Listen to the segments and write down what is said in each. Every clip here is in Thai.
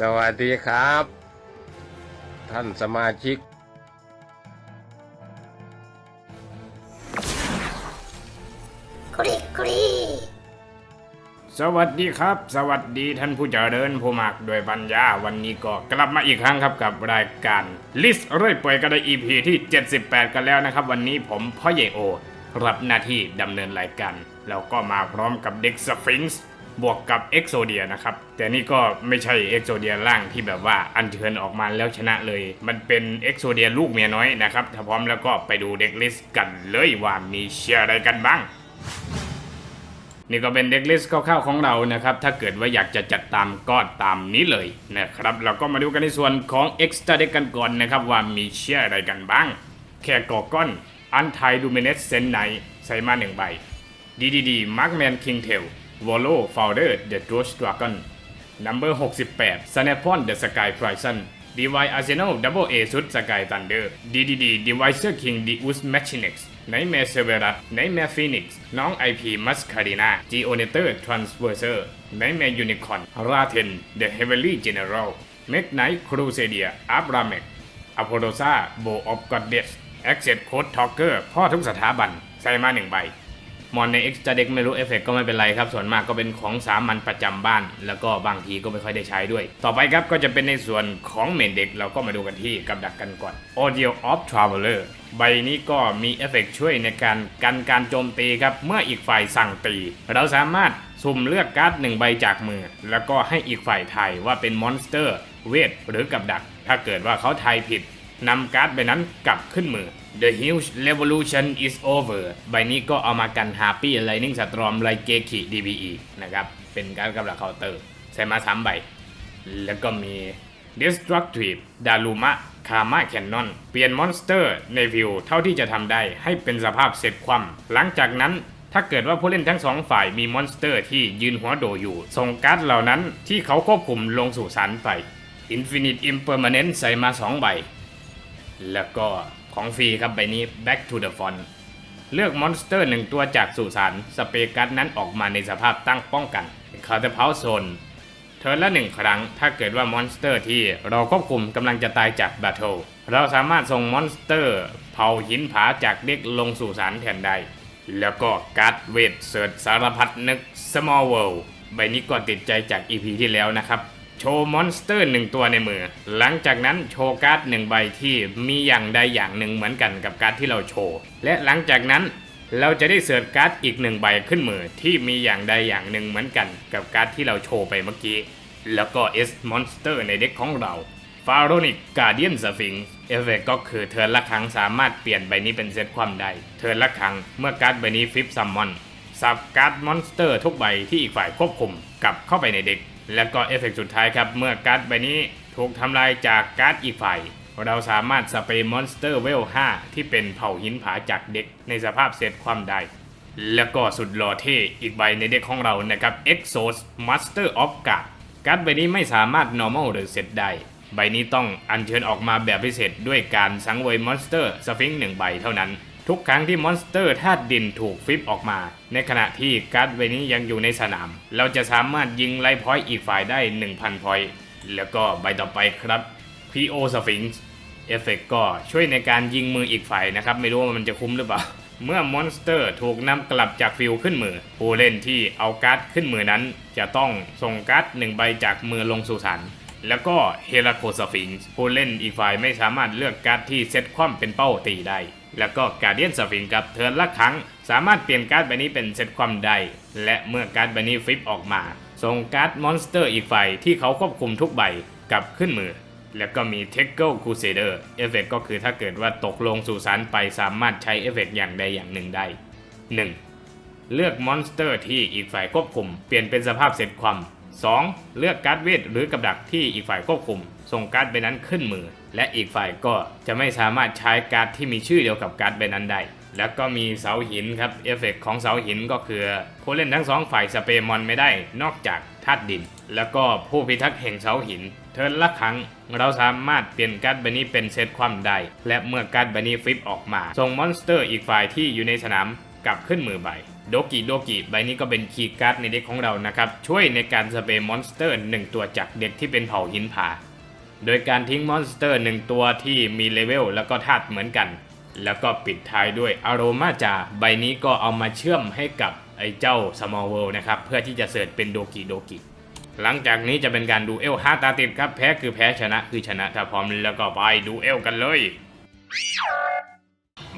สวัสดีครับ ท่านสมาชิกกรีกรีสวัสดีครับ สวัสดีท่านผู้เจริญผู้มากด้วยปัญญาวันนี้ก็กลับมาอีกครั้งครับกับรายการลิสเรื่อยเปื่อยกันใน EP ที่ 78 กันแล้วนะครับ วันนี้ผมพ่อเยโอ รับหน้าที่ดำเนินรายการแล้วก็มาพร้อมกับเด็กสฟิงซ์ บวกกับเอ็กโซเดียนะครับ แต่นี่ก็ไม่ใช่เอ็กโซเดียร่างที่แบบว่าอัญเชิญออกมาแล้วชนะเลย มันเป็นเอ็กโซเดียลูกเมียน้อยนะครับ ถ้าพร้อมแล้วก็ไปดูเด็กลิสต์กันเลยว่ามีเชียร์อะไรกันบ้างนี่ก็เป็นเด็กลิสต์คร่าวๆของเรานะครับ ถ้าเกิดว่าอยากจะจัดตามก็ตามนี้เลยนะครับ เราก็มาดูกันในส่วนของ Extra Deck กันก่อนนะครับ ว่ามีเชื่ออะไรกันบ้าง แค่กอก้อน อันไทดูเมเนสเซนไนใส่มาหนึ่งใบ ดีดีดีมาร์กแมนคิงเทล วอลโล่ฟาวเดอร์เดอะดรูชดราก้อนนัมเบอร์68 Snapon The Sky Prison ร์เซนอลดับเบิลเอซุดสกายทันเดอร์ดีดีดีดีไว King The Us Machinex ไนแมส์เซเวรัสไนแมฟีนิกส์น้องไอพีมัสคารีนาจีโอเนเตอร์ทรานสเวอร์เซอร์ในแมยูนิคอนราเทนเดอะเฮเวอรี่เจเนอเรลเมกไนท์ครูเซเดียอับราเมกอโพโดซาโบออฟกอดเดสแอคเซตโค้ดทอกเกอร์พ่อทุกสถาบัน ใส่มาหนึ่งใบ มอนใน Extra Deck ไม่รู้เอฟเฟกก็ไม่เป็นไรครับ ส่วนมากก็เป็นของสามัญประจำบ้าน แล้วก็บางทีก็ไม่ค่อยได้ใช้ด้วย ต่อไปครับก็จะเป็นในส่วนของเมนเด็กเราก็มาดูกันที่กับดักกันก่อน Audio of Traveler ใบนี้ก็มีเอฟเฟกช่วยในการกันการโจมตีครับ เมื่ออีกฝ่ายสั่งตี เราสามารถสุ่มเลือกการ์ดหนึ่งใบจากมือ แล้วก็ให้อีกฝ่ายทายว่าเป็นมอนสเตอร์ เวทหรือกับดัก ถ้าเกิดว่าเขาทายผิด นำการ์ดใบนั้นกลับขึ้นมือ The huge revolution is over ใบนี้ก็เอามากัน Happy Lightning Storm ไลเกคิ DBE นะครับเป็นการ์ดกำลังเคาน์เตอร์ใส่มาสามใบ แล้วก็มี Destructive Daruma Karma Cannon เปลี่ยนมอนสเตอร์ในวิวเท่าที่จะทำได้ให้เป็นสภาพเสร็จความหลังจากนั้นถ้าเกิดว่าผู้เล่นทั้งสองฝ่ายมีมอนสเตอร์ที่ยืนหัวโดอยู่ ส่งการ์ดเหล่านั้นที่เขาควบคุมลงสู่สารไป Infinite Impermanence ใส่มา 2 ใบ แล้วก็ของฟรีครับใบนี้ Back to the Font เลือกมอนสเตอร์หนึ่งตัวจากสุสานสเปการ์ดนั้นออกมาในสภาพตั้งป้องกันคาร์เตเพาโซนเทิร์นละหนึ่งครั้ง ถ้าเกิดว่ามอนสเตอร์ที่เราควบคุมกำลังจะตายจากแบทเทิลเราสามารถส่งมอนสเตอร์ เผาหินผาจากเด็กลงสู่สารแทนได้ แล้วก็การ์ดเวทเสิร์ชสารพัดนึก Small World ใบนี้ก็ติดใจจาก EP ที่แล้วนะครับ โชว์มอนสเตอร์หนึ่งตัวในมือ หลังจากนั้นโชว์การ์ดหนึ่งใบที่มีอย่างใดอย่างหนึ่งเหมือนกันกับการ์ดที่เราโชว์ และหลังจากนั้นเราจะได้เสิร์ชการ์ดอีกหนึ่งใบขึ้นมือที่มีอย่างใดอย่างหนึ่งเหมือนกันกับการ์ดที่เราโชว์ไปเมื่อกี้ แล้วก็ S Monster ในเด็กของเราฟาโรนิกกาเดียนสฟิงเอฟเฟกก็คือเทิร์นละครั้งสามารถเปลี่ยนใบนี้เป็นเซตความได้ เทิร์นละครั้งเมื่อการ์ดใบนี้ฟิปซัมมอน สับการ์ดมอนสเตอร์ทุกใบที่อีกฝ่ายควบคุมกลับเข้าไปในเด็ก แล้วก็เอฟเฟกต์สุดท้ายครับ เมื่อการ์ดใบนี้ถูกทำลายจากการ์ดอีกฝ่าย เราสามารถสเปรย์มอนสเตอร์เวล 5 ที่เป็นเผ่าหินผาจากเด็กในสภาพเซตความได้ แล้วก็สุดหล่อเท่อีกใบในเด็กของเรานะครับ Exos Master of God การ์ดใบนี้ไม่สามารถ normal หรือเซตได้ใบนี้ต้องอัญเชิญออกมาแบบพิเศษด้วยการสังเวยมอนสเตอร์สฟิงค์หนึ่งใบเท่านั้น ทุกครั้งที่มอนสเตอร์ธาตุดินถูกฟลิปออกมา ในขณะที่การ์ดใบนี้ยังอยู่ในสนาม เราจะสามารถยิงไล่พอยต์อีกฝ่ายได้ 1,000 พอยต์แล้วก็ใบต่อไปครับ PO Sphinx เอฟเฟกก็ช่วยในการยิงมืออีกฝ่ายนะครับ ไม่รู้ว่ามันจะคุ้มหรือเปล่า เมื่อมอนสเตอร์ถูกนำกลับจากฟิลขึ้นมือ ผู้เล่นที่เอาการ์ดขึ้นมือนั้น จะต้องส่งการ์ดหนึ่งใบจากมือลงสู่สารแล้วก็เฮราโคสฟิงส์ผู้เล่นอีกฝ่ายไม่สามารถเลือกการ์ดที่เซตคว่ำเป็นเป้าตีได้ แล้วก็การเดียนสฟิงกับเทิร์นละครั้ง สามารถเปลี่ยนการ์ดใบนี้เป็นเซตคว่ำได้และเมื่อการ์ดใบนี้ฟลิปออกมา ส่งการ์ดมอนสเตอร์อีกฝ่ายที่เขาควบคุมทุกใบกลับขึ้นมือ แล้วก็มี t e c h e Crusader เอฟเฟกก็คือถ้าเกิดว่าตกลงสู่สารไปสามารถใช้เอฟเฟกอย่างใดอย่างหนึ่งได้ 1. เลือกมอนสเตอร์ที่อีกฝ่ายควบคุม เปลี่ยนเป็นสภาพเสร็จความ 2. เลือกการ์ดเวทหรือกับดักที่อีกฝ่ายควบคุม ส่งการ์ดใบนั้นขึ้นมือ และอีกฝ่ายก็จะไม่สามารถใช้การ์ดที่มีชื่อเดียวกับการ์ดใบนั้นได้ แล้วก็มีเสาหินครับ เอฟเฟกของเสาหินก็คือ ผู้เล่นทั้งสองฝ่ายสเปรย์มอนไม่ได้นอกจากธาตุดิน แล้วก็ผู้พิทักษ์แห่งเสาหิน เทิร์นละครั้ง เราสามารถเปลี่ยนการ์ดใบนี้เป็นเซตความได้ และเมื่อการ์ดใบนี้ฟลิปออกมา ส่งมอนสเตอร์อีกฝ่ายที่อยู่ในสนามกลับขึ้นมือใบโดกิโดกิใบนี้ก็เป็นคีย์การ์ดในเด็กของเรานะครับ ช่วยในการสเปรย์มอนสเตอร์หนึ่งตัวจากเด็กที่เป็นเผ่าหินผา โดยการทิ้งมอนสเตอร์หนึ่งตัวที่มีเลเวลแล้วก็ธาตุเหมือนกัน แล้วก็ปิดท้ายด้วยอารมาจา ใบนี้ก็เอามาเชื่อมให้กับไอ้เจ้าสมอลเวลนะครับ เพื่อที่จะเสิร์ชเป็นโดกิโดกิ หลังจากนี้จะเป็นการดูเอลห้าตาติดครับ แพ้คือแพ้ชนะคือชนะ ถ้าพร้อมแล้วก็ไปดูเอลกันเลย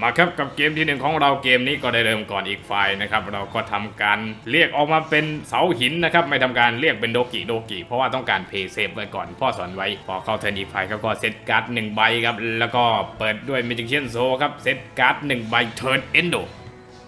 มาครับกับเกมที่หนึ่งของเราเกมนี้ก็ได้เริ่มก่อนอีกฝ่ายนะครับ เราก็ทำการเรียกออกมาเป็นเสาหินนะครับ ไม่ทำการเรียกเป็นโดกิโดกิเพราะว่าต้องการเพย์เซฟไว้ก่อนพ่อสอนไว้พอเข้าเทิร์นอีกฝ่ายเขาก็เซตการ์ดหนึ่งใบครับแล้วก็เปิดด้วยเมจิกเชียนโซครับเซตการ์ดหนึ่งใบเทิร์นเอนโด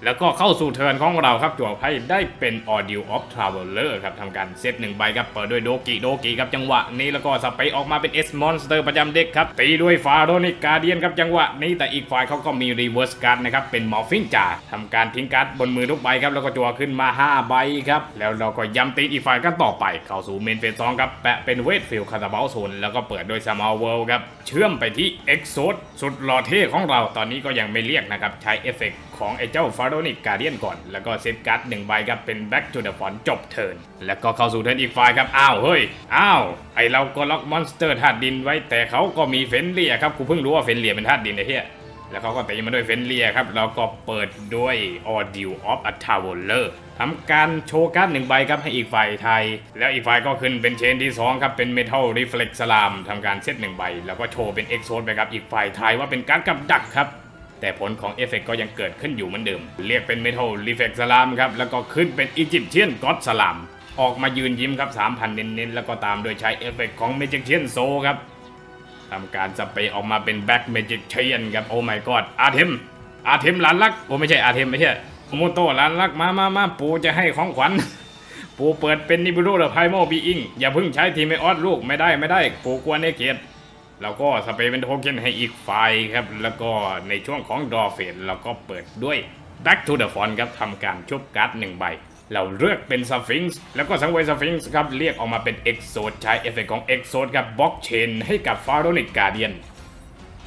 แล้วก็เข้าสู่เทิร์นของเราครับจั่วไพ่ได้เป็น Audio of Traveler ครับทำการเซตหนึ่งใบครับ เปิดด้วยโดกิโดกิครับจังหวะนี้แล้วก็สเปออกมาเป็น S Monster ประจำเด็กครับ ตีด้วยฟาโรนิกกาเดียนครับจังหวะนี้แต่อีกฝ่ายเขาก็มี Reverse Card นะครับ เป็นมอร์ฟิงจ่าทำการทิ้งการ์ดบนมือทุกใบครับ แล้วก็จั่วขึ้นมา 5 ใบครับ แล้วเราก็ย้ำตีอีกฝ่ายกันต่อไป เข้าสู่เมนเฟสสองครับแปะเป็นเวทฟิลคาราบาลโซนแล้วก็เปิดด้วย Small World ครับเชื่อมไปที่ Exos สุดหล่อเท่ของเราตอนนี้ก็ยังไม่เรียกนะครับใช้เอฟเฟกของไอ้เจ้าฟาโรนิกกาเดียนก่อน แล้วก็เซตการ์ดหนึ่งใบครับเป็น Back to the Front จบเทิร์นแล้วก็เข้าสู่เทิร์นอีกฝ่ายครับอ้าวเฮ้ยอ้าวไอเราก็ล็อกมอนสเตอร์ธาตุดินไว้แต่เขาก็มีเฟนเลียครับกูเพิ่งรู้ว่าเฟนเลียเป็นธาตุดินไอ้เหี้ยแล้วเขาก็ตีมาด้วยเฟนเลียครับเราก็เปิดด้วย Audio of a Traveler ทำการโชว์การ์ดหนึ่งใบครับให้อีกฝ่ายไทย แล้วอีกฝ่ายก็ขึ้นเป็นเชนที่สองครับ เป็น Metal Reflex Slam ทำการเซตหนึ่งใบ แล้วก็โชว์เป็น Exo ไปครับ อีกฝ่ายไทยว่าเป็นการ์ดกับดักครับ แต่ผลของเอฟเฟกก็ยังเกิดขึ้นอยู่เหมือนเดิม เรียกเป็นเมทัลรีเฟกสลามครับ แล้วก็ขึ้นเป็นอียิปเชียนก็อดสลาม ออกมายืนยิ้มครับ 3,000 เน้นๆ แล้วก็ตามโดยใช้เอฟเฟกของเมจิกเชียนโซครับทำการสเปรย์ออกมาเป็นแบ็กเมจิกเชียนครับ โอ้ my god อาเทม อาเทมหลานรักโอ้ไม่ใช่อาเทมไม่ใช่โมโตหลานรักมามามาปูจะให้ของขวัญปูเปิดเป็นนิบิโรเดอไพโมบีอิงอย่าเพิ่งใช้ทีมไอออสลูกไม่ได้ไม่ได้ปูกลัวในเกียรติ แล้วก็สเปรย์เป็นโทเค็นให้อีกฝ่ายครับ แล้วก็ในช่วงของดอเฟนเราก็เปิดด้วย Back to the Front ครับทำการชุบการ์ดหนึ่งใบ เราเลือกเป็นสฟิงซ์แล้วก็สังเวยสฟิงซ์ครับ เรียกออกมาเป็น e x o d ใช้เอฟเฟกของ e x o d ครับบล็อกเชนให้กับฟาโรนิกกาเดียน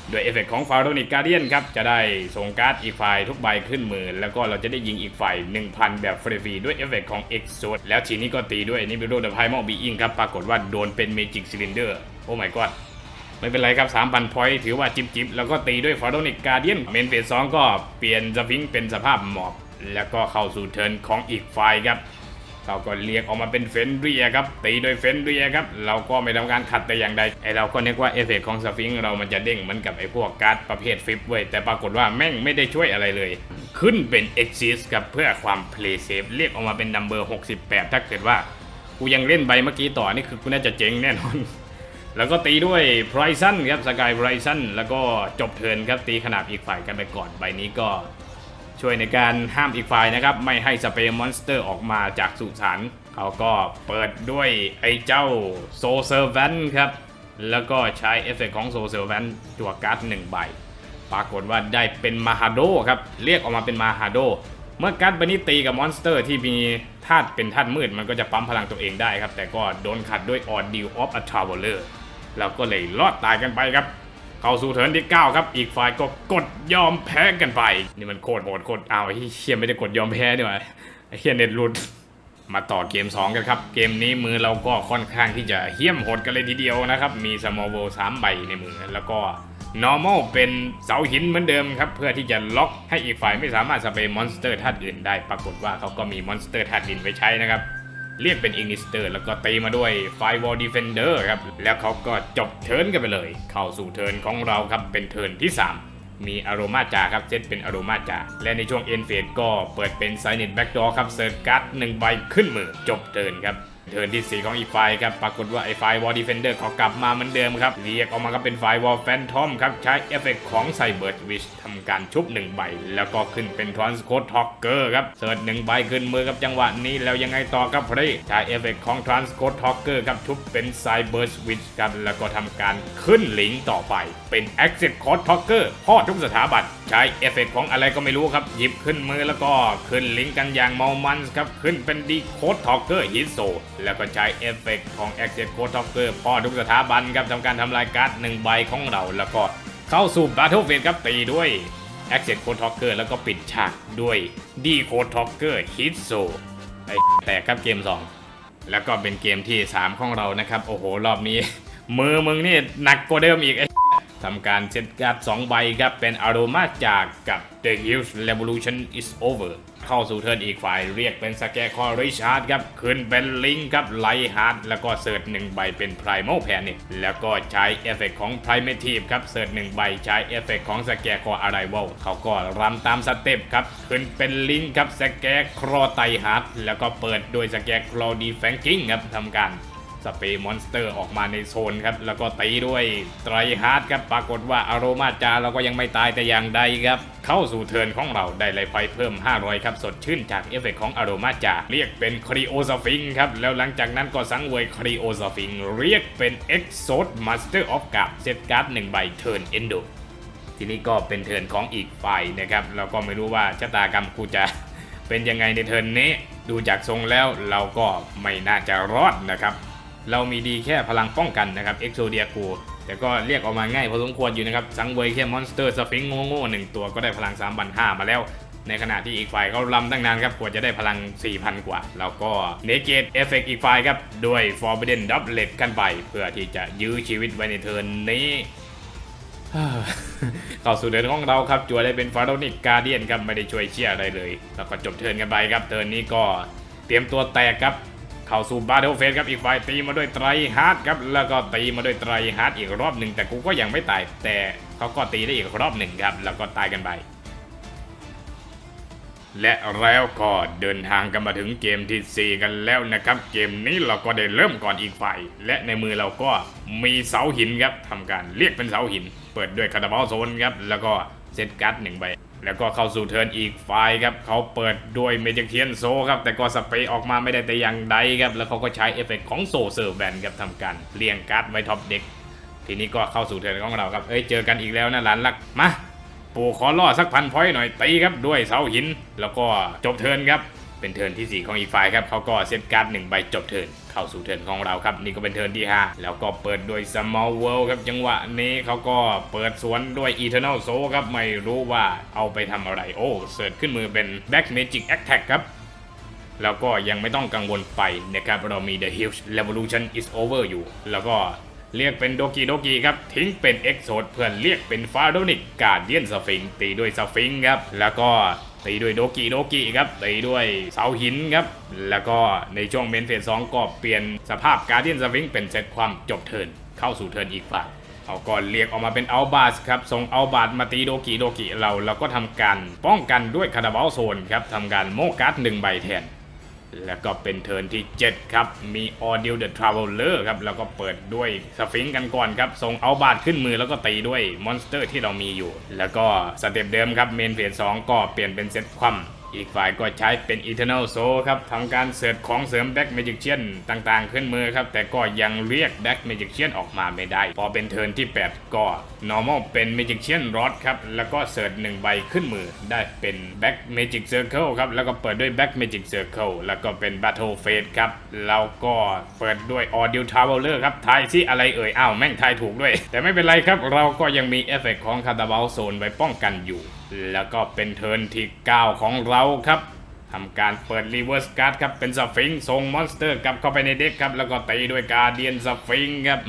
โดยเอฟเฟกของฟาโรนิกกาเดียนครับ จะได้ส่งการ์ดอีกฝ่ายทุกใบขึ้นมือ แล้วก็เราจะได้ยิงอีกฝ่าย 1,000 แบบฟรีๆด้วยเอฟเฟกของ e x o d แล้วทีนี้ก็ตีด้วยนิบิโดเดอะไพมอลบีอิงครับปรากฏว่าโดนเป็นเมจิกซิลินเดอร์โอ้ my god ไม่เป็นไรครับ 3,000 พอยต์ถือว่าจิบจิบแล้วก็ตีด้วยฟาโรนิกกาเดียนเมนเฟสสองก็เปลี่ยนสฟิงเป็นสภาพหมอบ แล้วก็เข้าสู่เทิร์นของอีกฝ่ายครับเราก็เรียกออกมาเป็นเฟนเรียครับ ตีโดยเฟนเรียครับ เราก็ไม่ทำการขัดแต่อย่างใดไอเราก็นึกว่าเอฟเฟกของสฟิงเรามันจะเด้งเหมือนกับไอพวกการ์ดประเภทฟิปเว้ยแต่ปรากฏว่าแม่งไม่ได้ช่วยอะไรเลย ขึ้นเป็น Exis ครับเพื่อความเพลย์เซฟเรียกออกมาเป็นนัมเบอร์68 ถ้าเกิดว่า กูยังเล่นใบเมื่อกี้ต่อนี่คือกูน่าจะเจ๊งแน่นอน แล้วก็ตีด้วยไพรซันครับสกายไพรซันแล้วก็จบเทินครับตีขนาบอีกฝ่ายกันไปก่อนใบนี้ก็ช่วยในการห้ามอีกฝ่ายนะครับ ไม่ให้สเปรย์มอนสเตอร์ออกมาจากสุสานเขาก็เปิดด้วยไอ้เจ้าโซเซอร์แวนครับ แล้วก็ใช้เอฟเฟกของโซเซอร์แวนจั่วการ์ดหนึ่งใบ ปรากฏว่าได้เป็นมาฮาโดครับ เรียกออกมาเป็นมาฮาโด เมื่อการ์ดใบนี้ตีกับมอนสเตอร์ที่มีธาตุเป็นธาตุมืด มันก็จะปั๊มพลังตัวเองได้ครับ แต่ก็โดนขัดด้วยออดดิวออฟอัทราเวลเลอร์ เราก็เลยรอดตายกันไปครับ เข้าสู่เทิร์นที่ 9 ครับ อีกฝ่ายก็กดยอมแพ้กันไป นี่มันโคตรโหดโคตรอ้าวไอ้เฮียไม่ได้กดยอมแพ้นี่หว่าเฮียเน็ตหลุดมาต่อเกม 2 กันครับ เกมนี้มือเราก็ค่อนข้างที่จะเหี้ยมโหดกันเลยทีเดียวนะครับ มี small world 3ใบในมือ แล้วก็ normal เป็นเสาหินเหมือนเดิมครับ เพื่อที่จะล็อกให้อีกฝ่ายไม่สามารถสเปรย์มอนสเตอร์ธาตุอื่นได้ ปรากฏว่าเขาก็มีมอนสเตอร์ธาตุดินไว้ใช้นะครับ เรียกเป็นอิงนิสเตอร์แล้วก็ตีมาด้วยไฟวอลดีเฟนเดอร์ครับ แล้วเขาก็จบเทิร์นกันไปเลย เข้าสู่เทิร์นของเราครับ เป็นเทิร์นที่ 3 มีอารมาจาครับเซตเป็นอารมาจา และในช่วงเอ็นเฟดก็เปิดเป็นไซนิตแบ็กดอครับเซิร์ฟการ์ดหนึ่งใบขึ้นมือจบเทิร์นครับ เทิร์นที่ 4 ของอีกไฟครับปรากฏว่าไอ้ไฟวอลดีเฟนเดอร์ก็กลับมาเหมือนเดิมครับ เรียกออกมาก็เป็นไฟวอลแฟนทอมครับ ใช้เอฟเฟกของไซเบิร์ดวิชทำการชุบ1ใบ แล้วก็ขึ้นเป็นทรานสโคตท็อกเกอร์ครับ เสิร์ชหนึ่งใบขึ้นมือกับจังหวะนี้ แล้วยังไงต่อครับพรีใช้เอฟเฟกของทรานสโคตท็อกเกอร์ครับชุบเป็นไซเบิร์ดวิชครับแล้วก็ทำการขึ้นลิงต่อไปเป็น Exit Code Talker พ่อทุกสถาบันใช้เอฟเฟกของอะไรก็ไม่รู้ครับ หยิบขึ้นมือแล้วก็ขึ้นลิงกันอย่างเมามันครับขึ้นเป็นดีโคดทอกเกอร์ฮิตโซ แล้วก็ใช้เอฟเฟกของ Exit Code Talker พ่อทุกสถาบันครับทำการทำลายการ์ดหนึ่งใบของเรา แล้วก็เข้าสู่ Battlefield ครับตีด้วย Access Code Talker แล้วก็ปิดฉากด้วย D Code Talker Hit So ไอแตกครับเกม 2 แล้วก็เป็นเกมที่ 3 ของเรานะครับ โอ้โห รอบนี้ มือมึงนี่หนักกว่าเดิมอีกไอ้ ทำการเซตการ์ด2ใบครับเป็นอารมาจากกับ The Hills Revolution is over เข้าสู่เทิร์นอีกฝ่ายเรียกเป็นสแกคอริชาร์ดครับขึ้นเป็นลิงครับไลฮาร์ดแล้วก็เสิร์ชหนึ่งใบเป็น Primal Panic แล้วก็ใช้เอฟเฟกของ Primitive ครับเสิร์ชหนึ่งใบใช้เอฟเฟกของสแกคอ Arrival เขาก็รำตามสเต็ปครับขึ้นเป็นลิงครับสแกครอไตฮาร์ดแล้วก็เปิดโดยสแกครอดีแฟงกิ้งครับทำการ สเปรย์มอนสเตอร์ออกมาในโซนครับ แล้วก็ตีด้วยไตรฮาร์ดครับ ปรากฏว่าอารมาจาเราก็ยังไม่ตายแต่อย่างใดครับ เข้าสู่เทิร์นของเราได้ไลไฟเพิ่ม 500 ครับ สดชื่นจากเอฟเฟกของอารมาจา เรียกเป็นครีโอสฟิงครับ แล้วหลังจากนั้นก็สังเวยครีโอสฟิง เรียกเป็นเอ็กโซดมาสเตอร์ออฟกับเซตการ์ดหนึ่งใบเทิร์นเอนโดทีนี้ก็เป็นเทิร์นของอีกฝ่ายนะครับเราก็ไม่รู้ว่าชะตากรรมกูจะเป็นยังไงในเทิร์นนี้ ดูจากทรงแล้วเราก็ไม่น่าจะรอดนะครับ เรามีดีแค่พลังป้องกันนะครับเอ็กโซเดียกูแต่ก็เรียกออกมาง่ายพอสมควรอยู่นะครับสังเวยแค่มอนสเตอร์สฟิงโง่ๆหนึ่งตัวก็ได้พลัง3 5 0 0มาแล้ว ในขณะที่อีกฝ่ายเขาลำตั้งนานครับกว่าจะได้พลัง 4,000 กว่า แล้วก็เนเกตเอฟเฟกอีกฝ่ายครับด้วย Forbidden Doublet กันไปเพื่อที่จะยื้อชีวิตไว้ในเทิร์นนี้เข้าสู่เดินของเราครับจัวได้เป็นฟาโรนิกการเดียนครับไม่ได้ช่วยเชียร์อะไรเลย แล้วก็จบเทิร์นกันไปครับเทิร์นนี้ก็เตรียมตัวแตกครับ เข้าสู่บาร์เทลเฟสครับอีกฝ่ายตีมาด้วยไตรฮาร์ดครับแล้วก็ตีมาด้วยไตรฮาร์ดอีกรอบหนึ่งแต่กูก็ยังไม่ตาย แต่เขาก็ตีได้อีกรอบหนึ่งครับแล้วก็ตายกันไปและแล้วก็เดินทางกันมาถึงเกมที่ 4 กันแล้วนะครับ เกมนี้เราก็ได้เริ่มก่อนอีกฝ่าย และในมือเราก็มีเสาหินครับทำการเรียกเป็นเสาหิน เปิดด้วยคาราบาลโซนครับแล้วก็เซตการ์ดหนึ่งใบ แล้วก็เข้าสู่เทิร์นอีกฝ่ายครับเขาเปิดด้วยเมจิเทียนโซครับแต่ก็สเปรย์ออกมาไม่ได้แต่อย่างใดครับแล้วเขาก็ใช้เอฟเฟกต์ของโซเซอร์แวนครับทำการเรียงการ์ดไว้ท็อปเด็กทีนี้ก็เข้าสู่เทิร์นของเราครับเอ้ยเจอกันอีกแล้วนะหลานรักมาปู่ขอล่อสักพันพอยต์หน่อยตีครับด้วยเสาหิน แล้วก็จบเทิร์นครับเป็นเทิร์นที่ 4 ของอีกฝ่ายครับเขาก็เซตการ์ดหนึ่งใบจบเทิร์น เข้าสู่เทิร์นของเราครับ นี่ก็เป็นเทิร์นที่ 5 แล้วก็เปิดด้วย Small World ครับจังหวะนี้เขาก็เปิดสวนด้วย Eternal Soul ครับ ไม่รู้ว่าเอาไปทำอะไร โอ้เสิร์ชขึ้นมือเป็น Black Magic Attack ครับแล้วก็ยังไม่ต้องกังวลไปนะครับ เรามี The Hills Revolution is over อยู่ แล้วก็เรียกเป็นโดกิโดกิครับ ทิ้งเป็น e x o d เพื่อนเรียกเป็นฟาโดนิกกาเดียนสฟิงตีด้วยสฟิงครับ แล้วก็ ตีด้วยโดกิโดกิครับตีด้วยเสาหินครับ แล้วก็ในช่วงเมนเฟสสองก็เปลี่ยนสภาพการเดียนสวิงเป็นเซตความจบเทินเข้าสู่เทินอีกฝั่งเขาก็เรียกออกมาเป็นอัลบาสครับส่งอัลบาสมาตีโดกิโดกิเราเราก็ทำการป้องกันด้วยคาราบาลโซนครับทำการโมกัดหนึ่งใบแทน แล้วก็เป็นเทิร์นที่ 7 ครับ มี audio the traveler ครับ แล้วก็เปิดด้วยสฟิงกันก่อนครับ ส่งเอาบาดขึ้นมือแล้วก็ตีด้วยมอนสเตอร์ที่เรามีอยู่ แล้วก็สเต็ปเดิมครับ เมนเฟส2ก็เปลี่ยนเป็นเซตคว่ำ อีกฝ่ายก็ใช้เป็น Eternal Soul ครับทำการเสิร์ชของเสริมแบ็กเมจิกเชียนต่างๆ ขึ้นมือครับ แต่ก็ยังเรียกแบ็กเมจิกเชียนออกมาไม่ได้ พอเป็นเทิร์นที่ 8 ก็ normal เป็นเมจิกเชียนรอดครับ แล้วก็เสิร์ช1ใบขึ้นมือ ได้เป็นแบ็กเมจิกเซอร์เคิลครับ แล้วก็เปิดด้วยแบ็กเมจิกเซอร์เคิลแล้วก็เป็น Battle Phase ครับ แล้วก็เปิดด้วย Audio Traveler ครับทายซิอะไรเอ่ย อ้าว แม่งทายถูกด้วย แต่ไม่เป็นไรครับ เราก็ยังมีเอฟเฟกต์ของคาตาบาลโซนไว้ป้องกันอยู่ แล้วก็เป็นเทิร์นที่ 9 ของเราครับทำการเปิดรีเวิร์สการ์ดครับ เป็นสฟิงค์ส่งมอนสเตอร์กลับเข้าไปในเด็กครับ แล้วก็ตีด้วยการเดียนสฟิงค์ครับ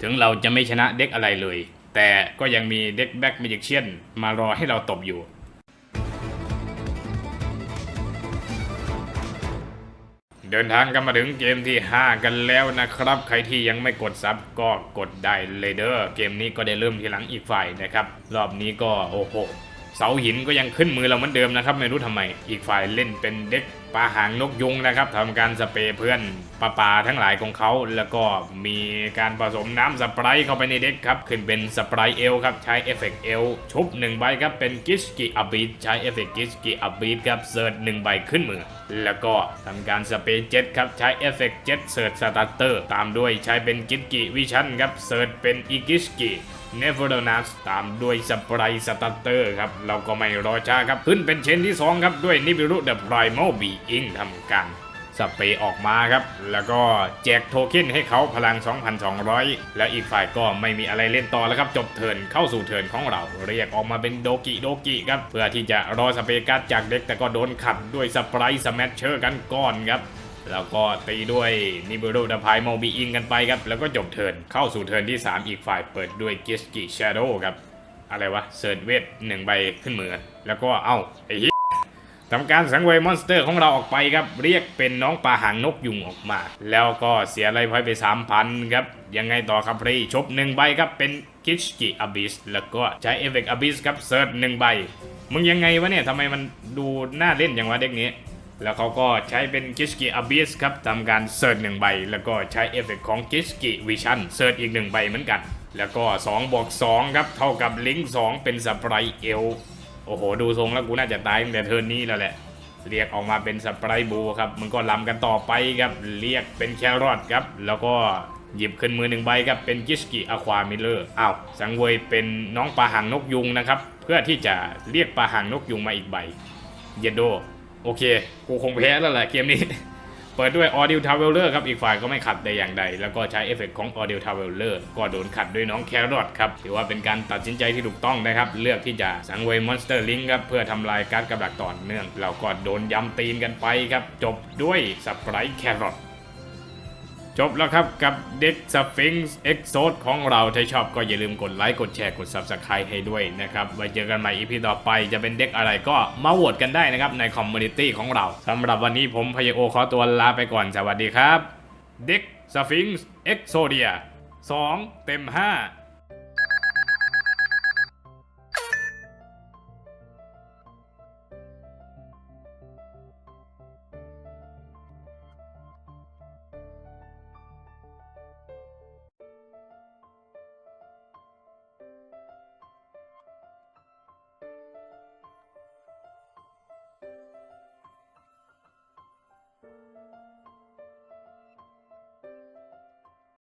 ถึงเราจะไม่ชนะเด็กอะไรเลย แต่ก็ยังมีเด็กแบ็กมิจิเชียนมารอให้เราตบอยู่ เดินทางกันมาถึงเกมที่ 5 กันแล้วนะครับ ใครที่ยังไม่กดซับก็กดได้เลยเด้อเกมนี้ก็ได้เริ่มทีหลังอีกฝ่ายนะครับ รอบนี้ก็โอ้โหเสาหินก็ยังขึ้นมือเราเหมือนเดิมนะครับ ไม่รู้ทำไมอีกฝ่ายเล่นเป็นเด็ก ปลาหางนกยุงนะครับทำการสเปรย์เพื่อนปลาปลาทั้งหลายของเขา แล้วก็มีการผสมน้ำสปรท์เข้าไปในเด็กครับ ขึ้นเป็นสปรท์เอลครับ ใช้เอฟเฟกต์เอลชุบหนึ่งใบครับ เป็นกิสกิอับบีดใช้เอฟเฟกต์กิสกิอับบีดครับเสิร์ชหนึ่งใบขึ้นมือ แล้วก็ทำการสเปรย์เจ็ตครับ ใช้เอฟเฟกต์เจ็ตเสิร์ชสตาร์เตอร์ตามด้วยใช้เป็นกิสกิวิชั่นครับเสิร์ชเป็นอีกิสกิเนฟเวอร์นัสตามด้วยสปรายสตาร์เตอร์ครับ เราก็ไม่รอช้าครับ ขึ้นเป็นเชนที่ 2 ครับ ด้วยนิบิรุเดอะไพร m มบีอิงทำการสเปรย์ออกมาครับ แล้วก็แจกโทเค็นให้เขาพลัง 2,200 แล้วอีกฝ่ายก็ไม่มีอะไรเล่นต่อแล้วครับ จบเทินเข้าสู่เทินของเรา เรียกออกมาเป็นโดกิโดกิครับ เพื่อที่จะรอสเปรย์การ์ดจากเด็กแต่ก็โดนขัดด้วยสไปร์สแมชเชอร์กันก่อนครับแล้วก็ตีด้วยนิเบโรดาพายโมบีอิงกันไปครับ แล้วก็จบเทินเข้าสู่เทินที่ 3 อีกฝ่ายเปิดด้วยกิสกิชาโดครับ อะไรวะเซิร์ชเวทหนึ่งใบขึ้นมือ แล้วก็เอ้าไอ้ ทำการสังเวยมอนสเตอร์ของเราออกไปครับ เรียกเป็นน้องปลาหางนกยุงออกมา แล้วก็เสียอะไรพอยไป3,000ครับ ยังไงต่อครับพรีชบหนึ่งใบครับเป็นกิชกิอ b บิสแล้วก็ใช้เอฟเฟกต์อ b บิสครับเซิร์ชหนึ่งใบ มึงยังไงวะเนี่ยทำไมมันดูน่าเล่นอย่างวะเด็กนี้ แล้วเขาก็ใช้เป็นกิชกิอ b บิสครับทำการเซิร์ชหนึ่งใบ แล้วก็ใช้เอฟเฟกต์ของกิชกิวิชั่นเซิร์ชอีกหนึ่งใบเหมือนกัน แล้วก็2บวก2ครับเท่ากับลิงก์2เป็นสปรเอล โอ้โห ดูทรงแล้วกูน่าจะตายตั้งแต่เทิร์นนี้แล้วแหละ เรียกออกมาเป็นสไปรบูครับมันก็ลำกันต่อไปครับ เรียกเป็นแครอทครับ แล้วก็หยิบขึ้นมือหนึ่งใบครับ เป็นกิชกิอะความิเลอร์ อ้าว สังเวยเป็นน้องปลาหางนกยุงนะครับ เพื่อที่จะเรียกปลาหางนกยุงมาอีกใบ เยนโด โอเค กูคงแพ้แล้วแหละเกมนี้เปิดด้วย Audio Traveler ครับ อีกฝ่ายก็ไม่ขัดแต่อย่างใด แล้วก็ใช้เอฟเฟกต์ของ Audio Traveler ก็โดนขัดด้วยน้องแครอทครับถือว่าเป็นการตัดสินใจที่ถูกต้องนะครับ เลือกที่จะสังเวยมอนสเตอร์ลิงครับเพื่อทำลายการ์ดกับดักต่อเนื่องเราก็โดนย้ำตีนกันไปครับ จบด้วยสไปรแครอท จบแล้วครับกับเด็กสฟิงซ์เอ็กโซดของเราถ้าชอบก็อย่าลืมกดไลค์กดแชร์กด Subscribe ให้ด้วยนะครับ ไว้เจอกันใหม่อีพีต่อไปจะเป็นเด็กอะไรก็มาโหวตกันได้นะครับ ในคอมมูนิตี้ของเราสำหรับวันนี้ผมพยโอขอตัวลาไปก่อนสวัสดีครับ เด็กสฟิงซ์เอ็กโซเดีย2เต็ม 5